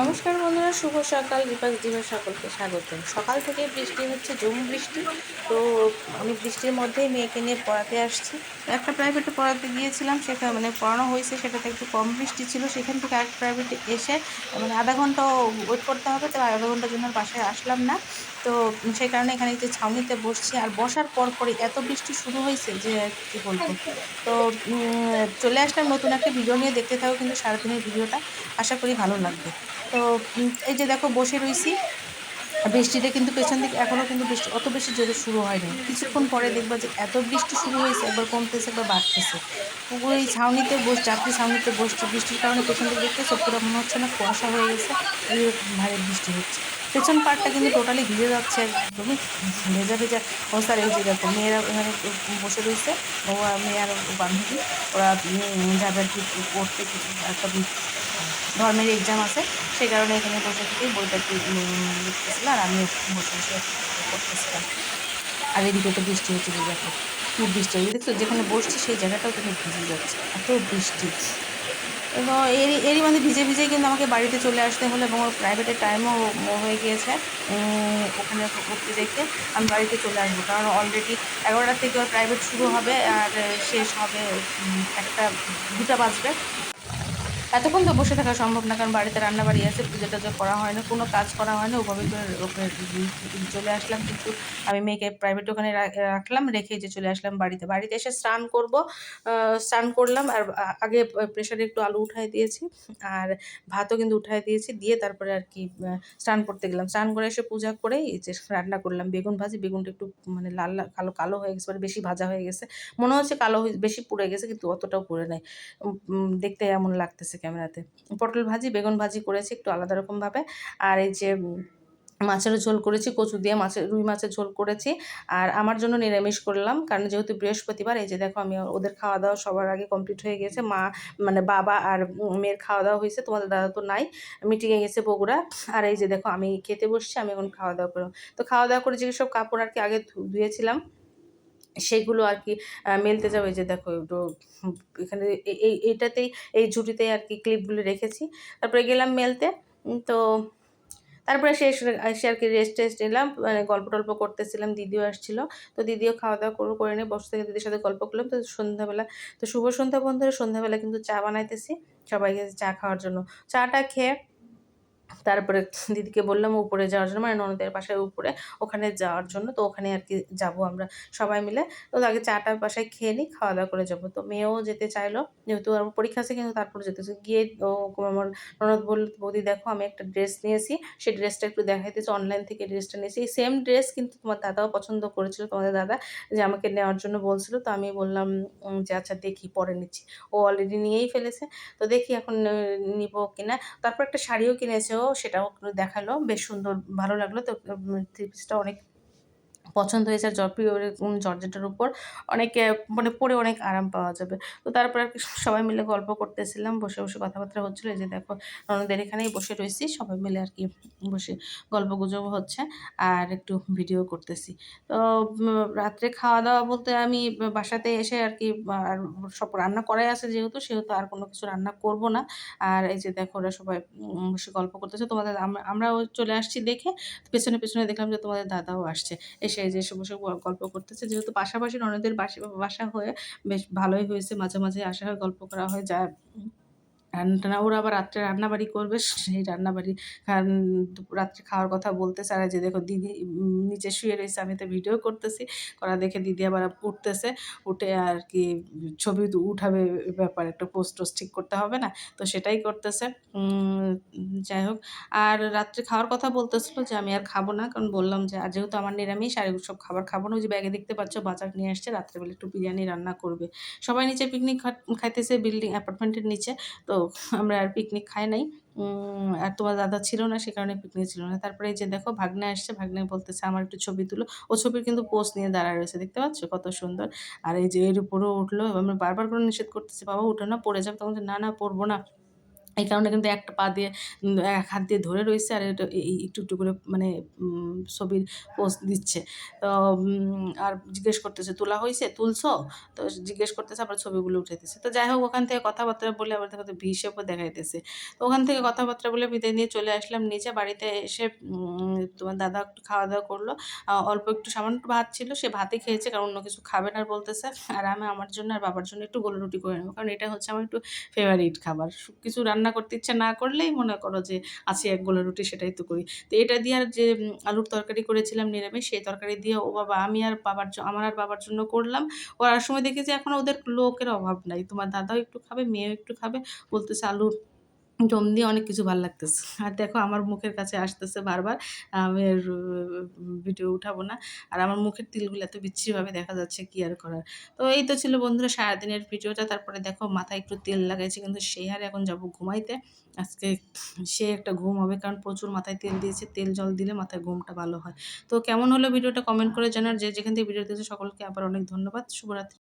নমস্কার বন্ধুরা, শুভ সকাল। দীপাক দিবা সকলকে স্বাগত সকাল থেকে বৃষ্টি হচ্ছে, জম বৃষ্টি। তো আমি বৃষ্টির মধ্যেই মেয়েকে নিয়ে পড়াতে আসছি। একটা প্রাইভেটে পড়াতে গিয়েছিলাম সেখানে মানে পড়ানো হয়েছে, সেটাতে একটু কম বৃষ্টি ছিল। সেখান থেকে এক প্রাইভেটে এসে মানে আধা ঘণ্টা ওয়েট করতে হবে, তো আধা ঘণ্টার জন্য আর বাসায় আসলাম না। তো সেই কারণে এখানে যে ছাউনিতে বসছি, আর বসার পর পরই এত বৃষ্টি শুরু হয়েছে যে কী বলব। তো চলে আসলাম নতুন একটা ভিডিও নিয়ে। দেখতে থাকো কিন্তু সারাদিনের ভিডিওটা আশা করি ভালো লাগবে। তো এই যে দেখো বসে রয়েছি বৃষ্টিতে কিন্তু পেছন দিকে এখনও কিন্তু বৃষ্টি, অত বেশি জোরে শুরু হয়নি। কিছুক্ষণ পরে দেখব যে এত বৃষ্টি শুরু হয়েছে, একবার কমতেছে, একবার বাড়তেছে। ওই ছাউনিতে বস, যাত্রী ছাউনিতে বসছে। বৃষ্টির কারণে পেছন দিকে দেখতে পুরো মনে হচ্ছে না কুয়াশা হয়ে গেছে, এইরকম ভারী বৃষ্টি হচ্ছে। পেছন পাটটা কিন্তু টোটালি ভিজে যাচ্ছে একদমই, ভেজা ভেজা অবস্থার এই যে দেখো, মেয়েরা এখানে বসে রয়েছে মেয়ে আর বান্ধবী, ওরা যাবে আর কি কিছু একটা ধর্মের এক্সাম আছে সেই কারণে এখানে বসে থেকেই বইটা লিখতেছিল আর আমি বসে বসে করতেছিলাম আর এদিকে তো বৃষ্টি হচ্ছে দেখো, খুব বৃষ্টি হচ্ছে। দেখছ, যেখানে বসছি সেই জায়গাটাও কিন্তু ভিজে যাচ্ছে, এত বৃষ্টি। এবং এরই এরই মধ্যে ভিজে ভিজে কিন্তু আমাকে বাড়িতে চলে আসতে হলো এবং ওর প্রাইভেটের টাইমও হয়ে গিয়েছে ওখানে পড়তে দেখতে আমি বাড়িতে চলে আসব। কারণ অলরেডি এগারোটার থেকে ওর প্রাইভেট শুরু হবে আর শেষ হবে একটা, দুটা বাজবে। এতক্ষণ তো বসে থাকা সম্ভব না কারণ বাড়িতে রান্না বাড়ি আছে পুজো টুজো করা হয় না কোনো কাজ করা হয় না ওভাবে করে চলে আসলাম কিন্তু আমি মেয়েকে প্রাইভেট ওখানে রাখলাম রেখে যে চলে আসলাম বাড়িতে। বাড়িতে এসে স্নান করব স্নান করলাম আর আগে প্রেশারে একটু আলু উঠাই দিয়েছি আর ভাতও কিন্তু উঠাই দিয়েছি দিয়ে তারপরে আর কি স্নান করতে গেলাম। স্নান করে এসে পূজা করে যে রান্না করলাম। বেগুন ভাজি বেগুনটা একটু মানে লাল কালো কালো হয়ে গেছে মানে বেশি ভাজা হয়ে গেছে। মনে হচ্ছে কালো বেশি পুড়ে গেছে কিন্তু অতটাও পুড়ে উম, দেখতে এমন লাগতেছে। ক্যামেরাতে। পটল ভাজি বেগুন ভাজি করেছি একটু আলাদা রকমভাবে। আর এই যে উম, মাছেরও ঝোল করেছি কচু দিয়ে মাছের রুই মাছের ঝোল করেছি। আর আমার জন্য নিরামিষ করলাম কারণ যেহেতু বৃহস্পতিবার এই যে দেখো আমি ওদের খাওয়া দাওয়া সবার আগে কমপ্লিট হয়ে গেছে। মা মানে বাবা আর মেয়ের খাওয়া দাওয়া হয়েছে তোমাদের দাদা তো নাই মিটিংয়ে গেছে বগুড়া। আর এই যে দেখো আমি খেতে বসছি আমি এখন খাওয়া দাওয়া করলাম তো খাওয়া দাওয়া করে যেসব কাপড় আর কি আগে ধুয়েছিলাম সেগুলো আর কি মেলতে যাবে। যে দেখো, একটু, এখানে এই এইটাতেই এই ঝুড়িতেই আর কি ক্লিপগুলো রেখেছি। তারপরে গেলাম মেলতে। তো তারপরে এসে এসে আর কি রেস্ট টেস্ট নিলাম মানে গল্প টল্প করতেছিলাম, দিদিও আসছিল। তো দিদিও খাওয়া দাওয়া করে করে নিয়ে বসে থেকে দিদির সাথে গল্প করলাম। তো সন্ধ্যাবেলা, তো শুভ সন্ধ্যা বন্ধুরা, সন্ধ্যাবেলা কিন্তু চা বানাইতেছি। সবাইকে চা খাওয়ার জন্য। চাটা খেয়ে তারপরে দিদিকে বললাম উপরে যাওয়ার জন্য মানে ননদের বাসায় উপরে, ওখানে যাওয়ার জন্য, তো ওখানে আর কি যাব আমরা সবাই মিলে। তো আগে চাটা বাসায় খেয়ে নিই, খাওয়া দাওয়া করে যাব। তো মেয়েও যেতে চাইলো, যেহেতু আমার পরীক্ষা আছে, কিন্তু তারপরে যেতে গিয়ে ও আমার ননদ বলল, বৌদি দেখো, আমি একটা ড্রেস নিয়েছি সেই ড্রেসটা একটু দেখাইতেছে অনলাইন থেকে ড্রেসটা নিয়েছি। এই সেম ড্রেস কিন্তু তোমার দাদাও পছন্দ করেছিল, তোমাদের দাদা যে আমাকে নেওয়ার জন্য বলছিল। তো আমি বললাম যে আচ্ছা দেখি, পরে নিচ্ছি। ও অলরেডি নিয়েই ফেলেছে। তো দেখি এখন নিবো কিনা। তারপর একটা শাড়িও কিনেছে ও। সেটাও দেখাল বেশ সুন্দর ভালো লাগল। তো থ্রি পিসটা অনেক পছন্দ হয়েছে আর জর্পি জর্জেটের উপর অনেক মানে পরে অনেক আরাম পাওয়া যাবে। তো তারপর আর কি সবাই মিলে গল্প করতেছিলাম, বসে বসে কথাবার্তা হচ্ছিল যে দেখো ননদের এখানেই বসে রয়েছি, সবাই মিলে আর কি বসে গল্প গুজব হচ্ছে আর একটু ভিডিও করতেছি। তো রাত্রে খাওয়া দাওয়া বলতে আমি বাসাতে এসে আর কি আর সব রান্না করাই আছে যেহেতু, সেহেতু আর কোনো কিছু রান্না করব না। আর এই যে দেখো ওরা সবাই বসে গল্প করতেছে, তোমাদের আমরা- আমরাও চলে আসছি দেখে, পেছনে পেছনে দেখলাম যে তোমাদের দাদাও আসছে। এসে যে বসে গল্প করতেছে। যেহেতু পাশাপাশি ননদের বাসা হয়ে বেশ ভালোই হয়েছে। মাঝে মাঝে আসা হয়, গল্প করা হয়। যা রান্না ওরা আবার রাত্রে রান্নাবাড়ি করবে, সেই রান্নাবাড়ি রাত্রে খাওয়ার কথা বলতেছে আর যে দেখো দিদি নিচে শুয়ে রয়েছে, আমি তো ভিডিও করতেছি করা দেখে দিদি আবার উঠতেছে, উঠে আর কি ছবি উঠাবে ব্যাপার, একটা পোস্ট টোস্ট ঠিক করতে হবে না, তো সেটাই করতেছে যাই হোক, আর রাত্রে খাওয়ার কথা বলতেছিল যে আমি আর খাব না, কারণ বললাম যে, আর যেহেতু আমার নিরামিষ, আর সব খাবার খাব না, ওই যে ব্যাগে দেখতে পাচ্ছ বাজার নিয়ে আসছে, রাত্রেবেলা একটু বিরিয়ানি রান্না করবে, সবাই নিচে পিকনিক খাইতেছে বিল্ডিং অ্যাপার্টমেন্টের নিচে, তো আমরা আর পিকনিক খাই নাই। আর তোমার দাদা ছিল না, সে কারণে পিকনিক ছিল না। তারপরে এই যে দেখো, ভাগ্নে আসছে, ভাগ্নে বলতেছে, আমার একটু ছবি তুলো। ও ছবির কিন্তু পোস্ট নিয়ে দাঁড়া রয়েছে, দেখতে পাচ্ছ কত সুন্দর? আর এই যে এর উপরেও উঠল, আমরা বারবার করে নিষেধ করতেছি, বাবা, উঠো না, পড়ে যাবে তখন না না, পড়ব না। এই কারণে কিন্তু একটা পা দিয়ে এক হাত দিয়ে ধরে রয়েছে আর এটা একটু একটু করে মানে ছবির পোস্ট দিচ্ছে। তো আর জিজ্ঞেস করতেছে, তোলা হয়েছে তুলছো? তো জিজ্ঞেস করতেছে, আবার ছবিগুলো উঠাইতেছে। তো যাই হোক, ওখান থেকে কথাবার্তা বলে আবার দেখো হিসেবও দেখাইতেছে। তো ওখান থেকে কথাবার্তা বলে বিদায় নিয়ে চলে আসলাম নিচে। বাড়িতে এসে তোমার দাদা একটু খাওয়া দাওয়া করল। অল্প একটু সামান্য ভাত ছিল, সে ভাতই খেয়েছে, কারণ অন্য কিছু খাবে না বলতেছে। আর আমি আমার জন্য আর বাবার জন্য একটু গোল রুটি করে নেব, কারণ এটা হচ্ছে আমার একটু ফেভারিট খাবার। কিছু রান্না করতে ইচ্ছা না করলেই মনে করো যে, আছে এক গোলা রুটি, সেটাই তো করি। তো এটা দিয়ে আর যে আলুর তরকারি করেছিলাম নিরামিষ, সেই তরকারি দিয়ে ও বাবা, আমি আর বাবার আমার আর বাবার জন্য করলাম। করার সময় দেখেছি এখন ওদের লোকের অভাব নাই। তোমার দাদাও একটু খাবে, মেয়েও একটু খাবে, বলতেছে আলু দম দিয়ে অনেক কিছু ভালো লাগতেছে। আর দেখো, আমার মুখের কাছে আসতেছে বারবার, আমি ভিডিও উঠাবো না। আর আমার মুখের তিলগুলো এত বিচ্ছিরিভাবে দেখা যাচ্ছে কি আর করার। তো এই তো ছিল বন্ধুরা সারাদিনের ভিডিওটা। তারপরে দেখো, মাথায় একটু তেল লাগাইছি, কিন্তু সেই হারে এখন যাব ঘুমাইতে। আজকে সে একটা ঘুম হবে, কারণ প্রচুর মাথায় তেল দিয়েছে। তেল জল দিলে মাথায় ঘুমটা ভালো হয়। তো কেমন হলো ভিডিওটা কমেন্ট করে জানার। যে যেখান থেকে ভিডিও দিয়েছে সকলকে আবার অনেক ধন্যবাদ। শুভরাত্রি।